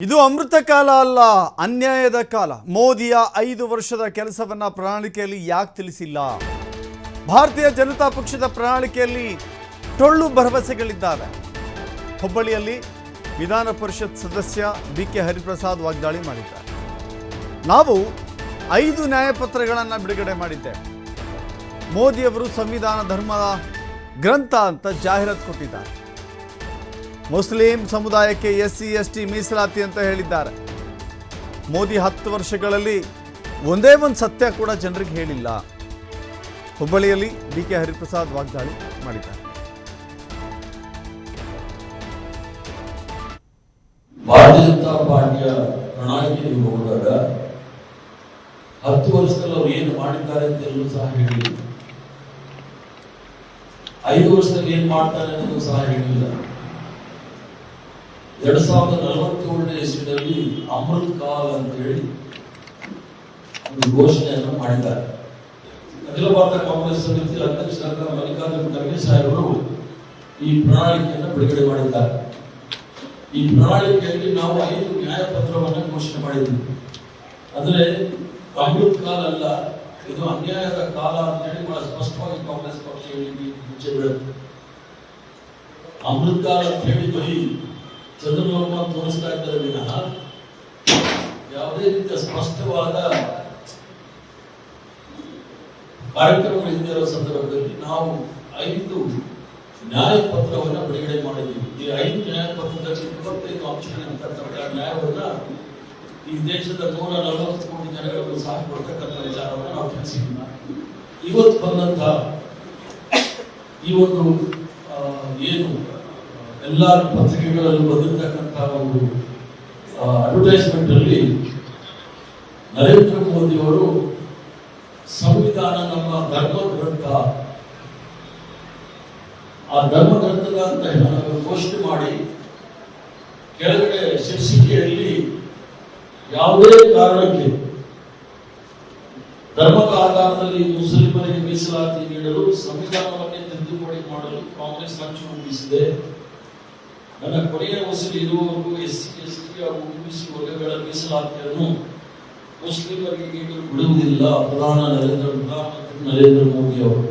ಇದು ಅಮೃತ ಕಾಲ ಅಲ್ಲ, ಅನ್ಯಾಯದ ಕಾಲ. ಮೋದಿಯ ಐದು ವರ್ಷದ ಕೆಲಸವನ್ನ ಪ್ರಣಾಳಿಕೆಯಲ್ಲಿ ಯಾಕೆ ತಿಳಿಸಿಲ್ಲ? ಭಾರತೀಯ ಜನತಾ ಪಕ್ಷದ ಪ್ರಣಾಳಿಕೆಯಲ್ಲಿ ಟೊಳ್ಳು ಭರವಸೆಗಳಿದ್ದಾವೆ. ಹುಬ್ಬಳ್ಳಿಯಲ್ಲಿ ವಿಧಾನ ಪರಿಷತ್ ಸದಸ್ಯ ಬಿ ಕೆ ಹರಿಪ್ರಸಾದ್ ವಾಗ್ದಾಳಿ ಮಾಡಿದ್ದಾರೆ. ನಾವು ಐದು ನ್ಯಾಯಪತ್ರಗಳನ್ನು ಬಿಡುಗಡೆ ಮಾಡಿದ್ದೇವೆ. ಮೋದಿಯವರು ಸಂವಿಧಾನ ಧರ್ಮದ ಗ್ರಂಥ ಅಂತ ಜಾಹೀರಾತು ಕೊಟ್ಟಿದ್ದಾರೆ. ಮುಸ್ಲಿಂ ಸಮುದಾಯಕ್ಕೆ ಎಸ್ ಸಿ ಎಸ್ ಟಿ ಮೀಸಲಾತಿ ಅಂತ ಹೇಳಿದ್ದಾರೆ. ಮೋದಿ ಹತ್ತು ವರ್ಷಗಳಲ್ಲಿ ಒಂದೇ ಒಂದು ಸತ್ಯ ಕೂಡ ಜನರಿಗೆ ಹೇಳಿಲ್ಲ. ಹುಬ್ಬಳ್ಳಿಯಲ್ಲಿ ಡಿ ಕೆ ಹರಿಪ್ರಸಾದ್ ವಾಗ್ದಾಳಿ ಮಾಡಿದ್ದಾರೆ. ಭಾರತೀಯ ಜನತಾ ಪಾರ್ಟಿಯ ಪ್ರಣಾಳಿಕೆ ನೋಡಿದಾಗ ಹತ್ತು ವರ್ಷದಲ್ಲಿ ಅವರು ಏನು ಮಾಡಿದ್ದಾರೆ ಅಂತ ಎಲ್ಲೂ ಸಹ ಹೇಳಿಲ್ಲ. ಐದು ವರ್ಷದಲ್ಲಿ ಏನು ಮಾಡ್ತಾರೆ ಅನ್ನೋದು ಸಹ ಹೇಳಿಲ್ಲ. ಎರಡ್ ಸಾವಿರದ ನಲವತ್ತೇಳನೇ ಇಸ್ವಿನಲ್ಲಿ ಅಮೃತ್ ಕಾಲ್ ಅಂತ ಹೇಳಿ ಒಂದು ಘೋಷಣೆಯನ್ನು ಮಾಡಿದ್ದಾರೆ. ಅಖಿಲ ಭಾರತ ಕಾಂಗ್ರೆಸ್ ಸಮಿತಿ ಅಧ್ಯಕ್ಷರಾದ ಮಲ್ಲಿಕಾರ್ಜುನ ಖರ್ಗೆ ಸಾಹೇಬರು ಈ ಪ್ರಣಾಳಿಕೆಯನ್ನು ಬಿಡುಗಡೆ ಮಾಡಿದ್ದಾರೆ. ಈ ಪ್ರಣಾಳಿಕೆಯಲ್ಲಿ ನಾವು ಐದು ನ್ಯಾಯಪತ್ರವನ್ನು ಘೋಷಣೆ ಮಾಡಿದ್ವಿ. ಆದರೆ ಅಮೃತ್ ಕಾಲ್ ಅಲ್ಲ, ಇದು ಅನ್ಯಾಯದ ಕಾಲ ಅಂತೇಳಿ ಬಹಳ ಸ್ಪಷ್ಟವಾಗಿ ಕಾಂಗ್ರೆಸ್ ಪಕ್ಷ ಹೇಳಿ ಮುಂಚೆ ಬೀಳುತ್ತೆ ಅಮೃತ್ ಕಾಲ್ ಅಂತ ಹೇಳಿ ಬರೀ ಚಂದ್ರಲೋಕ ತೋರಿಸ್ತಾ ಇದ್ದಾರೆ ವಿನಃ. ಯಾವುದೇ ರೀತಿಯ ಸ್ಪಷ್ಟವಾದ ಕಾರ್ಯಕ್ರಮಗಳು ಇಲ್ಲದೆ ಇರೋ ಸಂದರ್ಭದಲ್ಲಿ ನಾವು ಐದು ನ್ಯಾಯಪತ್ರವನ್ನು ಬಿಡುಗಡೆ ಮಾಡಿದ್ದೀವಿ. ಈ ಐದು ನ್ಯಾಯಪತ್ರದಲ್ಲಿ ಇಪ್ಪತ್ತೈದು ಇಪ್ಪತ್ತೈದು ಅಂಶಗಳಿರ್ತಕ್ಕಂಥ ನ್ಯಾಯವನ್ನ ಈ ದೇಶದ ನೂರ ನಲವತ್ತು ಕೋಟಿ ಜನಗಳಿಗೂ ಸಹ ಕೊಡ್ತಕ್ಕಂಥ ವಿಚಾರವನ್ನು ನಾವು ತಿಳಿಸಿದ್ದೀವಿ. ಇವತ್ತು ಬಂದಂತ ಈ ಒಂದು ಏನು ಎಲ್ಲ ಪತ್ರಿಕೆಗಳಲ್ಲಿ ಬಂದಿರತಕ್ಕಂಥ ಒಂದು ಅಡ್ವರ್ಟೈಸ್ಮೆಂಟ್ ಅಲ್ಲಿ ನರೇಂದ್ರ ಮೋದಿ ಅವರು ಸಂವಿಧಾನ ನಮ್ಮ ಧರ್ಮ ಗ್ರಂಥ. ಆ ಧರ್ಮ ಗ್ರಂಥದ ಅಂತ ಘೋಷಣೆ ಮಾಡಿ, ಕೆಳಗಡೆ ಶೀರ್ಷಿಕೆಯಲ್ಲಿ ಯಾವುದೇ ಕಾರಣಕ್ಕೆ ಧರ್ಮದ ಆಧಾರದಲ್ಲಿ ಮುಸ್ಲಿಮರಿಗೆ ಮೀಸಲಾತಿ ನೀಡಲು ಸಂವಿಧಾನವನ್ನೇ ತಿದ್ದುಪಡಿ ಮಾಡಲು ಕಾಂಗ್ರೆಸ್ ಸಂಚು ರೂಪಿಸಿದೆ ನನ್ನ ಕೊನೆಯ ಉಸಿರು ಇರುವವರೆಗೂ ಎಸ್ ಸಿ ಎಸ್ ಟಿ ಹಾಗೂ ಸಿ ವರ್ಗಗಳ ಮೀಸಲಾತಿಯನ್ನು ಮುಸ್ಲಿಮರಿಗೆ ಬಿಡುವುದಿಲ್ಲ. ಪ್ರಧಾನ ನರೇಂದ್ರ ಪ್ರಧಾನಮಂತ್ರಿ ನರೇಂದ್ರ ಮೋದಿ ಅವರು.